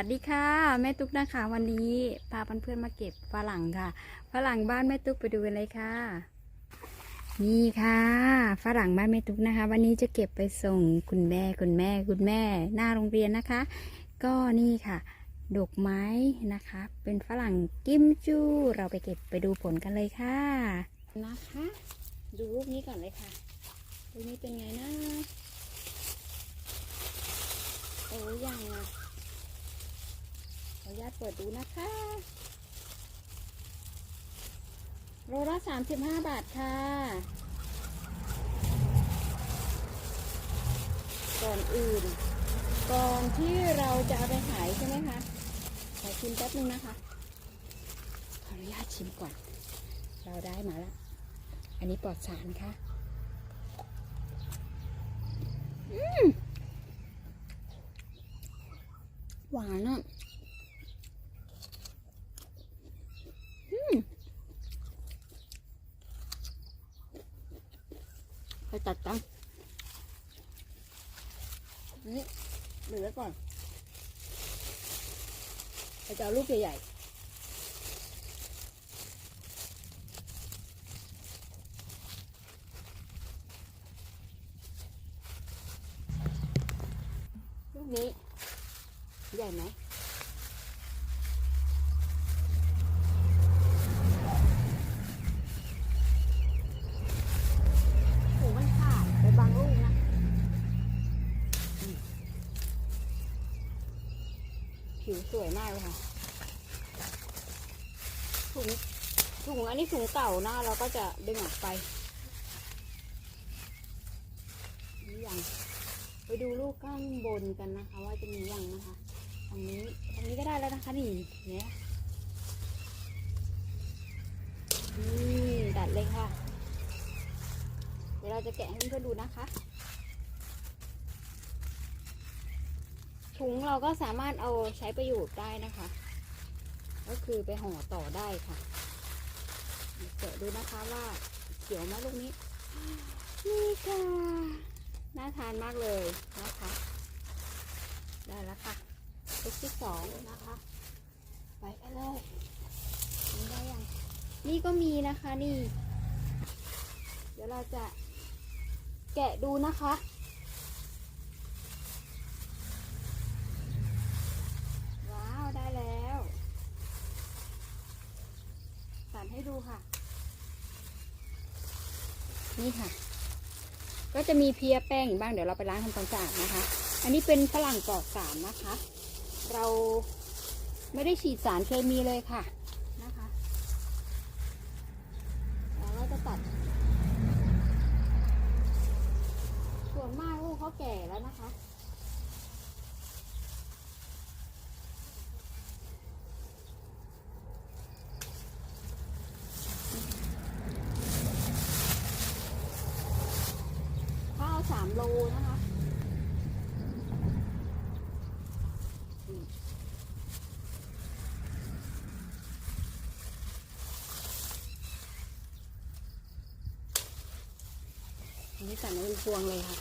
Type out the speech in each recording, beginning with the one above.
วัสดีค่ะแม่ตุ๊กนะคะ วันนี้พาเพื่อนๆมาเก็บฝรั่งค่ะฝรั่งบ้านแม่ตุ๊กไปดูกันเลยค่ะ นี่ค่ะฝรั่งบ้านแม่ตุ๊กนะคะ วันนี้จะเก็บไปส่งคุณแม่คุณแม่คุณแม่ หน้าโรงเรียนนะคะ ก็นี่ค่ะดอกไม้นะคะ เป็นฝรั่งกิมจูเราไปเก็บไปดูผลกันเลยค่ะนะคะ ดูรูปนี้ก่อนเลยค่ะรูปนี้เป็นไงนะโอ้ยังอะ ออนุญาตเปิดดูนะคะโลละสามสิบห้าบาทค่ะ ก่อนอื่น ก่อนที่เราจะเอาไปขายใช่ไหมคะขอชิมแป๊บนึงนะคะขออนุญาตชิมก่อน เราได้มาแล้ว อันนี้ปลอดสารค่ะอืมหวานอะ ไปตัดตังนี่เหลือก่อนเราจะเอาลูกใหญ่ๆ ลูกนี้ ใหญ่ไหม หูมันขาดไปบางลูกนะอืมผิ วยมากเลยค่ะถุงถุงอันนี้ถุงเก่านะเราก็จะดึงออกไปนี่ยังไปดูลูกข้างบนกันนะคะ ว่าจะมียังนะคะทางนี้ทางนี้ก็ได้แล้วนะคะนี่เนี่ยนี่ตัดเลยค่ะ เดี๋ยวเราจะแกะให้เพื่อนดูนะคะ ถุงเราก็สามารถเอาใช้ประโยชน์ได้นะคะ ก็คือไปห่อต่อได้ค่ะเดี๋ยวดูนะคะว่าเขียวไหมลูกนี้ นี่ค่ะน่าทานมากเลยนะคะ ได้แล้วค่ะลูกที่สองนะคะ ไปกันเลยนี่ได้ยังนี่ก็มีนะคะนี่ เดี๋ยวเราจะแกะดูนะคะ ว้าว ได้แล้วตัดให้ดูค่ะ นี่ค่ะ ก็ จะมีเพียแป้งอยู่บ้างเดี๋ยวเราไปล้างทำความสะอาดนะคะ อันนี้เป็นฝรั่งปลอดสารนะคะ เราไม่ได้ฉีดสารเคมีเลยค่ะนะคะแล้วเราจะตัด ส่วนมากลูกเขาแก่แล้วนะคะ ข้าวสามโลนะคะอืมอั นนี้สั่นเป็นพวงเลยค่ะ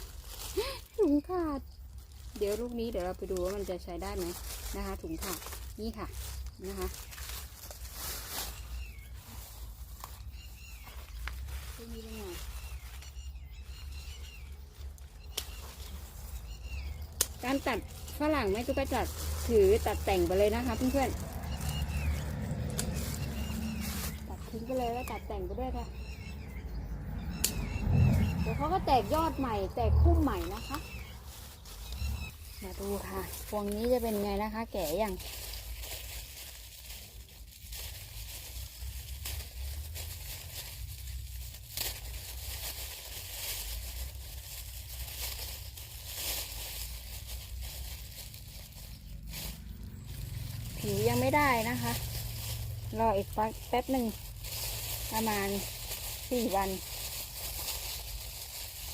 ถุงขาด เดี๋ยวลูกนี้เดี๋ยวเราไปดูว่ามันจะใช้ได้ไหมนะคะ ถุงขาดนี่ค่ะนะคะลูกนี้เป็นไงการตัดฝรั่งไม่ตุ๊กจัดถือตัดแต่งไปเลยนะคะเพื่อนๆตัดทิ้งไปเลยแล้วตัดแต่งไปด้วยค่ะเดี๋ยวเขาก็แตกยอดใหม่ แตกพุ่มใหม่นะคะ มาดูค่ะ พวงนี้จะเป็นไงนะคะ แก่ยังผิวยังไม่ได้นะคะ รออีกแป๊บหนึ่งประมาณสี่วัน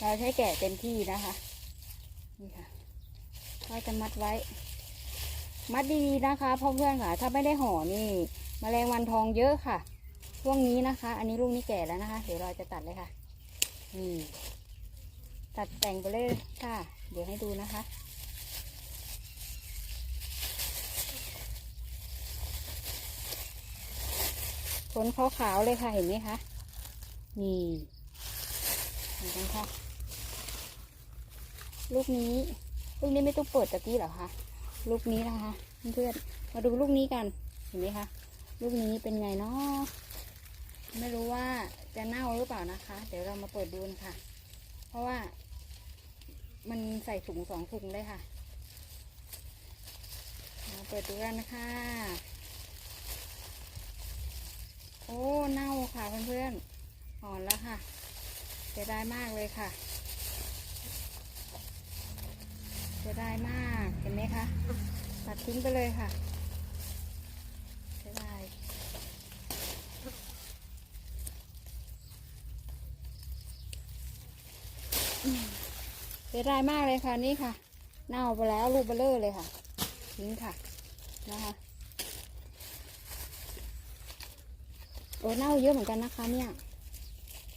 เราใช้แกะเต็มที่นะคะ นี่ค่ะก็จะมัดไว้ มัดดีๆนะคะพ่อเพื่อนค่ะ ถ้าไม่ได้ห่อนี่มแมลงวันทองเยอะค่ะ ช่วงนี้นะคะ อันนี้ลูกนี้แก่แล้วนะคะ เดี๋ยวเราจะตัดเลยค่ะ นี่ ตัดแต่งไปเลยค่ะ เดี๋ยวให้ดูนะคะขนขาวๆเลยค่ะ เห็นไหมคะ นี่เห็นไหมคะ ลูกนี้ ลูกนี้ไม่ต้องเปิดตะกี้หรอคะ ลูกนี้นะคะเพื่อนมาดูลูกนี้กัน เห็นไหมคะ ลูกนี้เป็นไงเนาะไม่รู้ว่าจะเน่าหรือเปล่านะคะ เดี๋ยวเรามาเปิดดูกันค่ะเพราะว่า มันใส่ถุงสองถุงเลยค่ะ มาเปิดดูกันนะคะ โอ้ เน่าค่ะเพื่อนๆอ่อนแล้วค่ะเสียดายมากเลยค่ะเสี ยดายมาก เห็นไหมคะ ตัดทิ้งไปเลยค่ะเสียดายเสียดายมากเลยค่ะนี่ค่ะ เน่าไปแล้วรูปเบลเลอร์เลยค่ะ ทิ้งค่ะ นะคะโอ้เน่าเยอะเหมือนกันนะคะ เนี่ย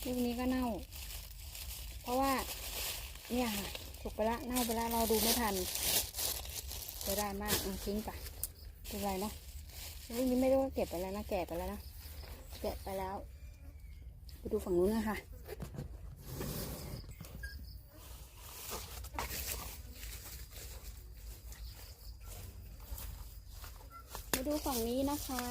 ลูกนี้ก็เน่า เพราะว่า เนี่ยค่ะ สุกไปละเน่าไปละเราดูไม่ทันเสียดายมากอทิ้งไปเป็นไรเนาะลูกนี้ไม่รู้ว่าเก็บไปแล้วนะแกะไปแล้วนะแกะไปแล้ว ไปดูฝั่งนู้นนะคะมาดูฝั่งนี้นะคะ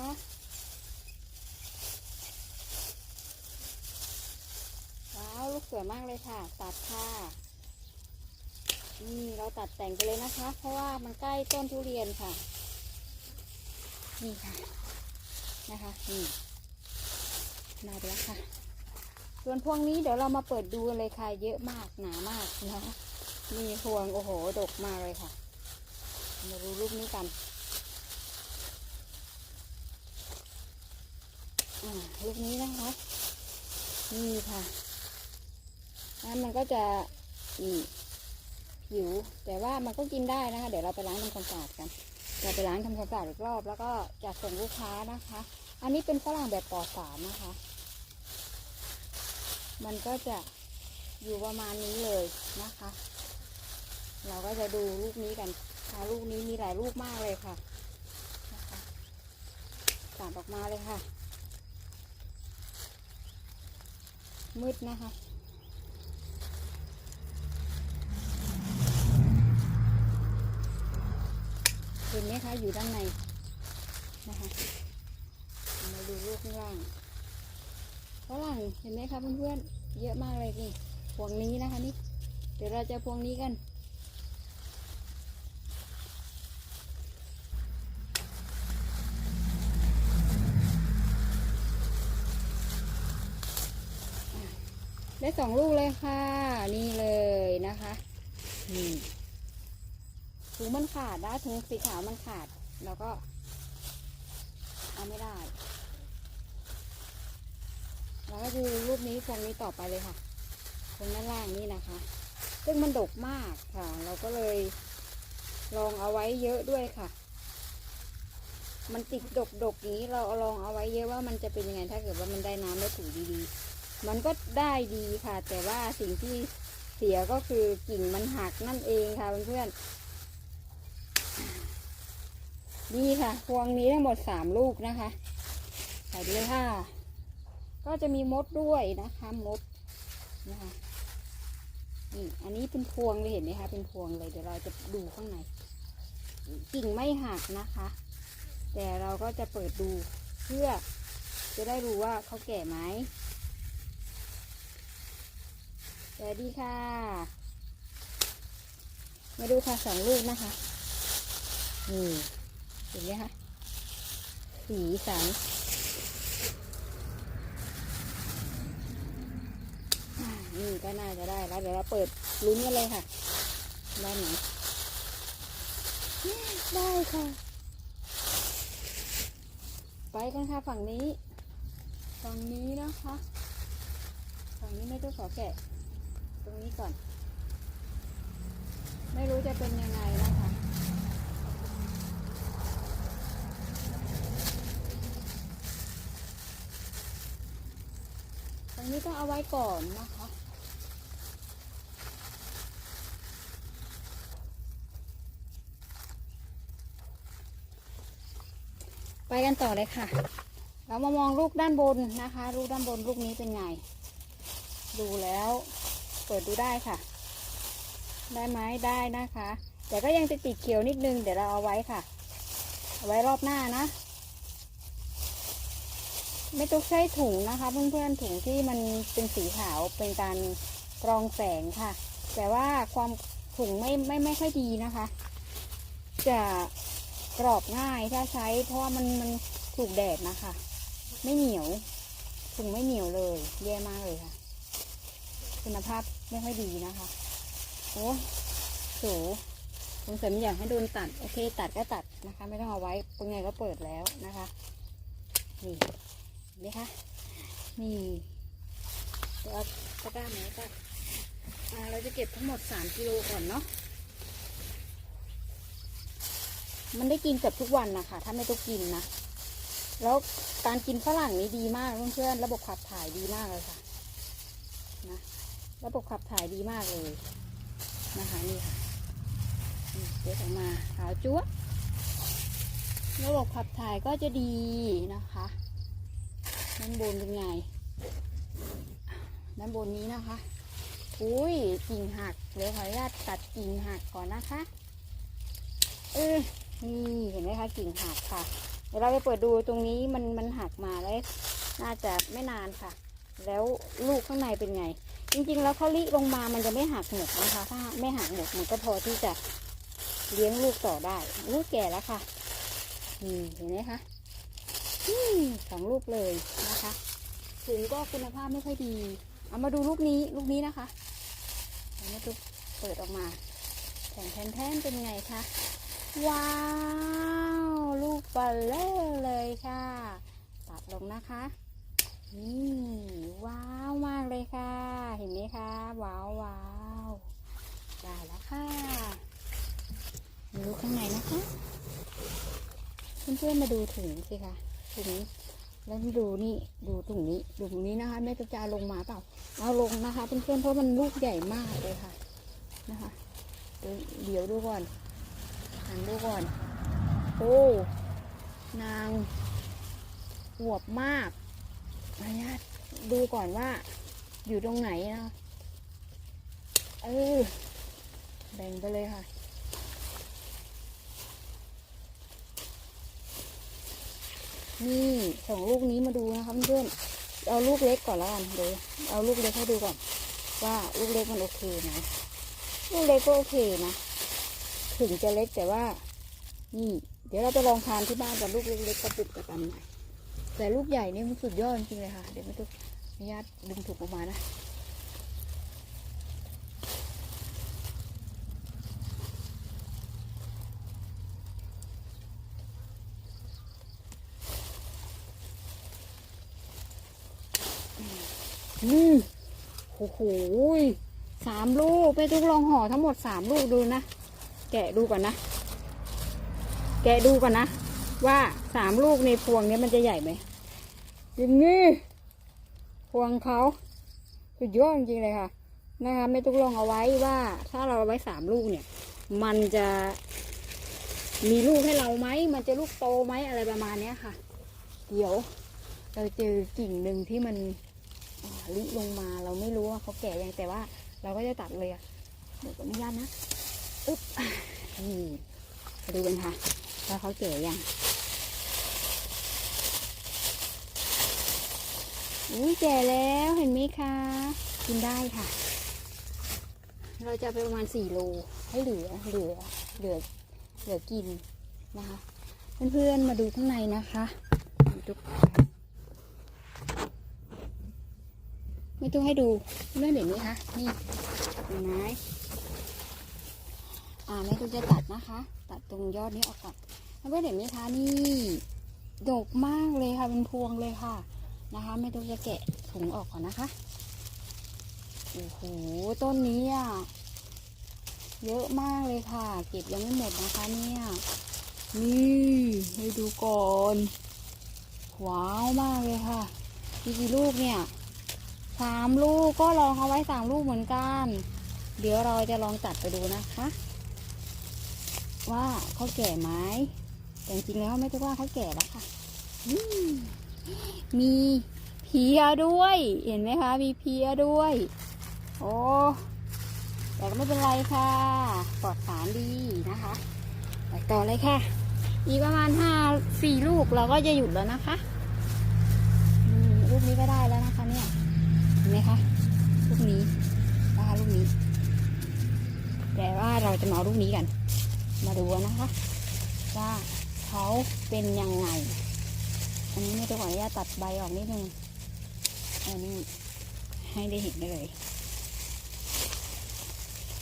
ว้าวลูกสวยมากเลยค่ะ ตัดค่ะ นี่เราตัดแต่งไปเลยนะคะ เพราะว่ามันใกล้ต้นทุเรียนค่ะ นี่ค่ะนะคะนี่มาไปแล้วค่ะ ส่วนพวงนี้เดี๋ยวเรามาเปิดดูเลยค่ะ เยอะมากหนามากนะคะนี่พวงโอ้โหดกมากเลยค่ะ มาดูรูปนี้กันอ่ารูปนี้นะคะ นี่ค่ะน้ำมันก็จะนี่ ผิว แต่ว่ามันก็กินได้นะคะ เดี๋ยวเราไปล้างทำความสะอาดกันเราไปล้างทำความสะอาดอีกรอบ แล้วก็จะส่งลูกค้านะคะ อันนี้เป็นฝรั่งแบบปลอดสารนะคะ มันก็จะอยู่ประมาณนี้เลยนะคะ เราก็จะดูลูกนี้กันค่ะลูกนี้มีหลายลูกมากเลยค่ะนะคะตัดออกมาเลยค่ะ มืดนะคะ ห็นไหมคะอยู่ด้านในนะคะมาดูรูปข้างล่างฝรั่งเห็นไหมคะเพื่อนๆเยอะมากเลยนี่พวงนี้นะคะนี่เดี๋ยวเราจะพวงนี้กันได้สองลูกเลยค่ะ นี่เลยนะคะนี่ งมันขาดนะถุงสีขาวมันขาดเราก็เอาไม่ได้เราก็ดูรูปนี้ตรงนี้ต่อไปเลยค่ะตรงด้านล่างนี่นะคะ ซึ่งมันดกมากค่ะ เราก็เลยลองเอาไว้เยอะด้วยค่ะ มันติดดกดกอย่างนี้เราเอาลองเอาไว้เยอะว่ามันจะเป็นยังไงถ้าเกิดว่ามันได้น้ำได้ถูดีๆ มันก็ได้ดีค่ะ แต่ว่าสิ่งที่เสียก็คือกิ่งมันหักนั่นเองค่ะเพื่อนๆ นี่ค่ะ พวงนี้ทั้งหมดสามลูกนะคะใส่ไปเลยค่ะ ก็จะมีมดด้วยนะคะมดนะคะนี่อันนี้เป็นพวงเลยเห็นไหมคะ เป็นพวงเลย เดี๋ยวเราจะดูข้างใน กิ่งไม่หักนะคะ แต่เราก็จะเปิดดูเพื่อจะได้รู้ว่าเขาแก่ไหมสวัสดีค่ะ มาดูค่ะสองลูกนะคะ นี่ เห็นไหมคะสีสันนี่ก็น่าจะได้แล้ว เดี๋ยวเราเปิดลุ้นกันเลยค่ะ ได้ไหมได้ค่ะ ไปกันค่ะฝั่งนี้ ฝั่งนี้นะคะ ฝั่งนี้ไม่ต้องขอแกะ ตรงนี้ก่อน ไม่รู้จะเป็นยังไงนะคะ ตรงนี้ต้องเอาไว้ก่อนนะคะ ไปกันต่อเลยค่ะ เรามามองลูกด้านบนนะคะ ลูกด้านบนลูกนี้เป็นไง ดูแล้ว เปิดดูได้ค่ะ ได้ไหมได้นะคะ แต่ก็ยังติดติดเขียวนิดนึง เดี๋ยวเราเอาไว้ค่ะ เอาไว้รอบหน้านะ ไม่ต้องใช้ถุงนะคะ เพื่อนๆถุงที่มันเป็นสีขาวเป็นการกรองแสงค่ะ แต่ว่าความถุงไม่ไม่ไม่ค่อยดีนะคะ จะกรอบง่ายถ้าใช้ เพราะว่ามันมันถูกแดดนะคะ ไม่เหนียวถุงไม่เหนียวเลยแย่มากเลยค่ะ คุณภาพไม่ค่อยดีนะคะโอ้สูสงสัยไม่อยากให้โดนตัด โอเค ตัดก็ตัดนะคะ ไม่ต้องเอาไว้เป็นไงก็เปิดแล้วนะคะ นี่ นไหมคะนี่เดี๋ยวตะกร้าไหมตัดอ่าเราจะเก็บทั้งหมดสามกิโลก่อนเนาะมันได้กินเกือบทุกวันนะคะถ้าไม่ต้องกินนะ แล้วการกินฝรั่งนี้ดีมากเพื่อนๆระบบขับถ่ายดีมากเลยค่ะนะระบบขับถ่ายดีมากเลยนะคะนี่ค่ะเดี๋ยวออกมาขาวจั๊วระบบขับถ่ายก็จะดีนะคะ ด้านบนเป็นไงด้านบนนี้นะคะ อุ้ยกิ่งหักเดี๋ยวขออนุญาตตัดกิ่งหักก่อนนะคะ เออนี่เห็นไหมคะกิ่งหักค่ะ เดี๋ยวเราไปเปิดดูตรงนี้มันมันหักมาแล้วน่าจะไม่นานค่ะ แล้วลูกข้างในเป็นไง จริงๆ แล้วเขาลิลงมามันจะไม่หักหมดนะคะ ถ้าไม่หักหมดมันก็พอที่จะเลี้ยงลูกต่อได้ลูกแก่แล้วค่ะนี่เห็นไหมคะ สองลูกเลยนะคะถุงก็คุณภาพไม่ค่อยดี เอามาดูลูกนี้ลูกนี้นะคะเอามาดูเปิดออกมาแผ่นแผ่นแผ่นเป็นไงคะว้าว ลูกบอลเลอร์เลยค่ะ ตัดลงนะคะนี่ว้าวมากเลยค่ะ เห็นไหมคะว้าวว้าวได้แล้วค่ะดูข้างในนะคะเพื่อนๆมาดูถุงสิคะ ถุงแล้วดูนี่ดูถุงนี้ดูถุงนี้นะคะแม่จะจะเอาลงมาเปล่าเอาลงนะคะเพื่อนๆเพราะมันลูกใหญ่มากเลยค่ะนะคะเดี๋ยวดูก่อนหันดูก่อน โอ้นางอวบมากออนุญาตดูก่อนว่า อยู่ตรงไหนนะเออแบ่งไปเลยค่ะ นี่สองลูกนี้มาดูนะคะเพื่อนเอาลูกเล็กก่อนละกันเดี๋ยวเอาลูกเล็กให้ดูก่อน ว่าลูกเล็กมันโอเคไหมลูกเล็กก็โอเคนะถึงจะเล็กแต่ว่า นี่ เดี๋ยวเราจะลองทานที่บ้านกับลูกเล็กๆกระปุกกระตันหน่อยแต่ลูกใหญ่นี่มันสุดยอดจริงเลยค่ะ เดี๋ยวไม่ต้องอนุญาตดึงถุงออกมานะ นี่โอ้โหสามลูกไปทุกลองห่อทั้งหมดสามลูกดูนะ แกะดูก่อนนะ แกะดูก่อนนะ ว่าสามลูกในพวงนี้มันจะใหญ่ไหมอย่างนี้พวงเขาสุดยอดจริงเลยค่ะ นะคะไม่ต้องลองเอาไว้ว่าถ้าเราเอาไว้สามลูกเนี่ย มันจะมีลูกให้เราไหม มันจะลูกโตไหมอะไรประมาณเนี้ยค่ะ เดี๋ยวเราเจอกิ่งหนึ่งที่มัน ลิลงมาเราไม่รู้ว่าเขาแก่ยังแต่ว่า เราก็จะตัดเลยอะเดี๋ยวขออนุญาตนะอึ๊บนี่ดูกันค่ะว่าเขาแก่ยังอุ้ยแก่แล้วเห็นไหมคะ กินได้ค่ะ เราจะไปประมาณสี่โลให้เหลือเหลือเหลือเหลือกินนะคะเพื่อนๆมาดูข้างในนะคะดู ไม่ต้องให้ดูเพื่อนเห็นไหมคะนี่เห็นไหมอ่าแม่ต้องจะตัดนะคะ ตัดตรงยอดนี้ออกก่อนเพื่อนเห็นไหมคะนี่ดกมากเลยค่ะเป็นพวงเลยค่ะนะคะไม่ต้องจะแกะถุงออกก่อนนะคะโอ้โหต้นนี้อะเยอะมากเลยค่ะ เก็บยังไม่หมดนะคะเนี่ยนี่ให้ดูก่อนว้าวมากเลยค่ะมีกี่ลูกเนี่ย สามลูกก็ลองเอาไว้สามลูกเหมือนกัน เดี๋ยวเราจะลองตัดไปดูนะคะ ว่าเขาแก่ไหมแต่จริงแล้วไม่ใช่ว่าเขาแก่แล้วค่ะมีเพียด้วย เห็นไหมคะ มีเพียด้วย โอ้แต่ก็ไม่เป็นไรค่ะปลอดสารดีนะคะไปต่อเลยค่ะ อีกประมาณห้าสี่ลูกเราก็จะหยุดแล้วนะคะลูกนี้ก็ได้แล้วนะคะเนี่ย เห็นไหมคะ ลูกนี้นะคะลูกนี้ แต่ว่าเรา จะมาเอาลูกนี้กัน มาดูนะคะ ว่าเขาเป็นยังไง อันนี้ไม่ต้องขออนุญาตตัดใบออกนิดนึง อันนี้ให้ได้เห็นได้เลย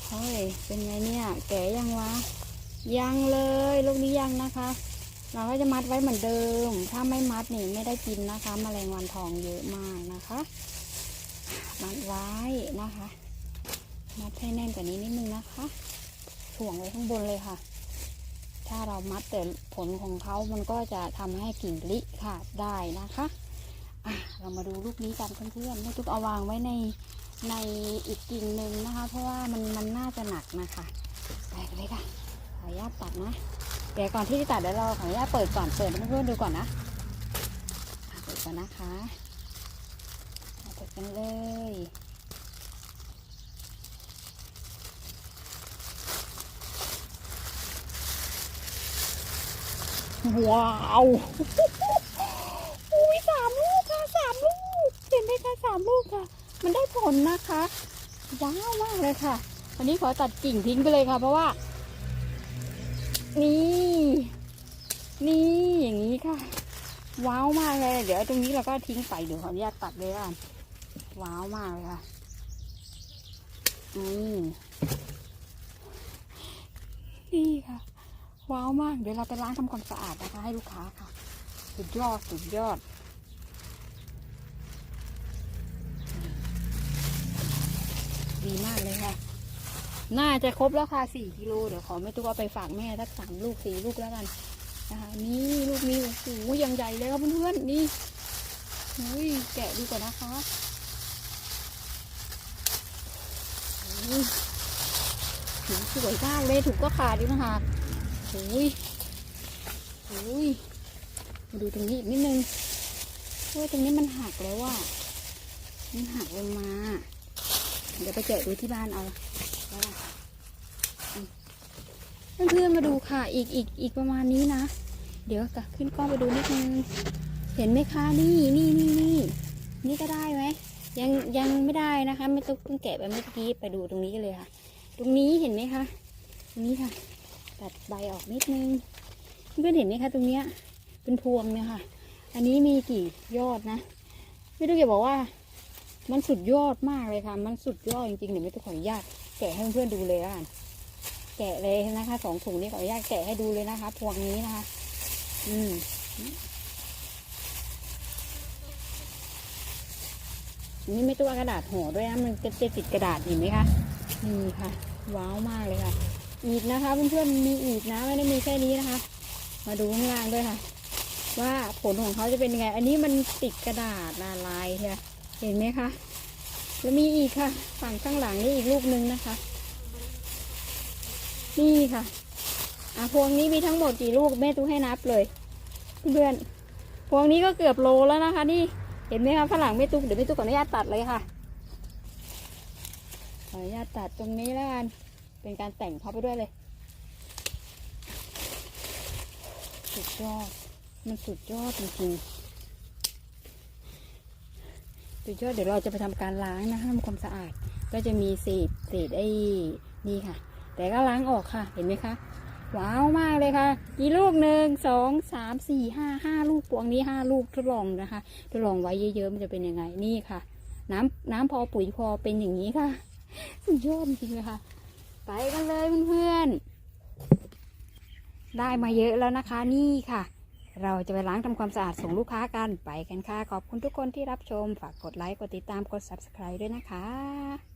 เฮ้ย เป็นไงเนี่ย แก่ยังวะ ยังเลยลูกนี้ยังนะคะ เราก็จะมัดไว้เหมือนเดิม ถ้าไม่มัดนี่ไม่ได้กินนะคะแมลงวันทองเยอะมากนะคะ มัดไว้นะคะ มัดให้แน่นกว่านี้นิดนึงนะคะ ถ่วงไว้ข้างบนเลยค่ะ ถ้าเรามัดแต่ผลของเขามันก็จะทำให้กิ่งลิขาดได้นะคะอะเรามาดูลูกนี้กันเพื่อนๆแม่ตุ๊กเอาวางไว้ในในอีกกิ่งหนึ่งนะคะ เพราะว่ามันมันน่าจะหนักนะคะไปกันเลยค่ะขออนุญาตตัดนะเดี๋ยวก่อนที่จะตัดเดี๋ยวเราขออนุญาตเปิดก่อนเปิดเพื่อนๆดูก่อนนะเปิดก่อนนะคะอะเปิดกันเลย ว้าวอุ้ยสามลูกค่ะสามลูกเห็นไหมคะสามลูกค่ะ มันได้ผลนะคะว้าวมากเลยค่ะอันนี้ขอตัดกิ่งทิ้งไปเลยค่ะ เพราะว่า นี่ นี่อย่างนี้ค่ะ ว้าวมากเลย เดี๋ยวตรงนี้เราก็ทิ้งไปเดี๋ยวขออนุญาตตัดเลยอะว้าวมากเลยค่ะนี่นี่ค่ะ ว้าวมาก เดี๋ยวเราไปล้างทำความสะอาดนะคะ ให้ลูกค้าค่ะ สุดยอด สุดยอด ดีมากเลยค่ะ น่าจะครบแล้วค่ะสี่กิโล เดี๋ยวขอแม่ตุ๊กเอาไปฝากแม่สักสามลูกสี่ลูกแล้วกันนะคะ นี่ลูกนี้โอ้โหยังใหญ่เลยครับเพื่อนๆ นี่อุ้ยแกะดูก่อนนะคะอุ้ยถึงสวยมากเลยถูกก็ขาดดีนะคะ โอ้ยโอ้ยมาดูตรงนี้อีกนิดนึงเพราะว่าตรงนี้มันหักแล้วว่ามันหักลงมา เดี๋ยวไปแกะดูที่บ้านเอาว่อืมเพื่อนๆมาดูค่ะ อีกอีกอีกประมาณนี้นะ เดี๋ยวกะขึ้นกล้องไปดูนิดนึง เห็นไหมคะนี่นี่นี่นี่นี่ก็ได้ไหมยังยังไม่ได้นะคะ ไม่ต้องเพิ่งแกะไปเมื่อกี้ไปดูตรงนี้กันเลยค่ะ ตรงนี้เห็นไหมคะตรงนี้ค่ะ ตัดใบออกนิดนึงเพื่อนเห็นไหมคะตรงเนี้ยเป็นพวงเนี่ยค่ะ อันนี้มีกี่ยอดนะ ไม่ต้องจะบอกว่า มันสุดยอดมากเลยค่ะ มันสุดยอดจริงๆเดี๋ยวไม่ต้องขออนุญาตแกะให้เพื่อนๆดูเลยอะแกะเลยนะคะสองถุงนี้ขออนุญาตแกะให้ดูเลยนะคะ พวงนี้นะคะ อืมนี่ไม่ต้องกระดาษห่อด้วยนะมันจะติดกระดาษเห็นไหมคะนี่ค่ะ ว้าวมากเลยค่ะ อีกนะคะเพื่อนๆมีอีกนะไม่ได้มีแค่นี้นะคะ มาดูข้างล่างด้วยค่ะ ว่าผลของเขาจะเป็นยังไง อันนี้มันติดกระดาษละลายใช่ไหมเห็นไหมคะแล้วมีอีกค่ะ ฝั่งข้างหลังนี่อีกลูกนึงนะคะ นี่ค่ะอะพวงนี้มีทั้งหมดกี่ลูกแม่ตู้ให้นับเลยเพื่อนพวงนี้ก็เกือบโลแล้วนะคะ นี่เห็นไหมคะฝรั่งแม่ตู้เดี๋ยวแม่ตู้ขออนุญาตตัดเลยค่ะขออนุญาตตัดตรงนี้แล้วกัน เป็นการแต่งเขาไปด้วยเลย สุดยอด มันสุดยอดจริงๆ สุดยอดเดี๋ยวเราจะไปทำการล้างนะคะทำความสะอาด ก็จะมีเศษเศษไอ้นี่ค่ะ แต่ก็ล้างออกค่ะ เห็นไหมคะ ว้าวมากเลยค่ะ กี่ลูกหนึ่งสองสามสี่ห้าห้าลูกพวงนี้ห้าลูกทดลองนะคะ ทดลองไว้เยอะๆมันจะเป็นยังไงนี่ค่ะ น้ำน้ำพอปุ๋ยพอเป็นอย่างนี้ค่ะ สุดยอดจริงเลยค่ะ ไปกันเลยเพื่อนๆ ได้มาเยอะแล้วนะคะนี่ค่ะ เราจะไปล้างทำความสะอาดส่งลูกค้ากันไปกันค่ะ ขอบคุณทุกคนที่รับชม ฝากกดไลค์ กดติดตาม กด subscribe ด้วยนะคะ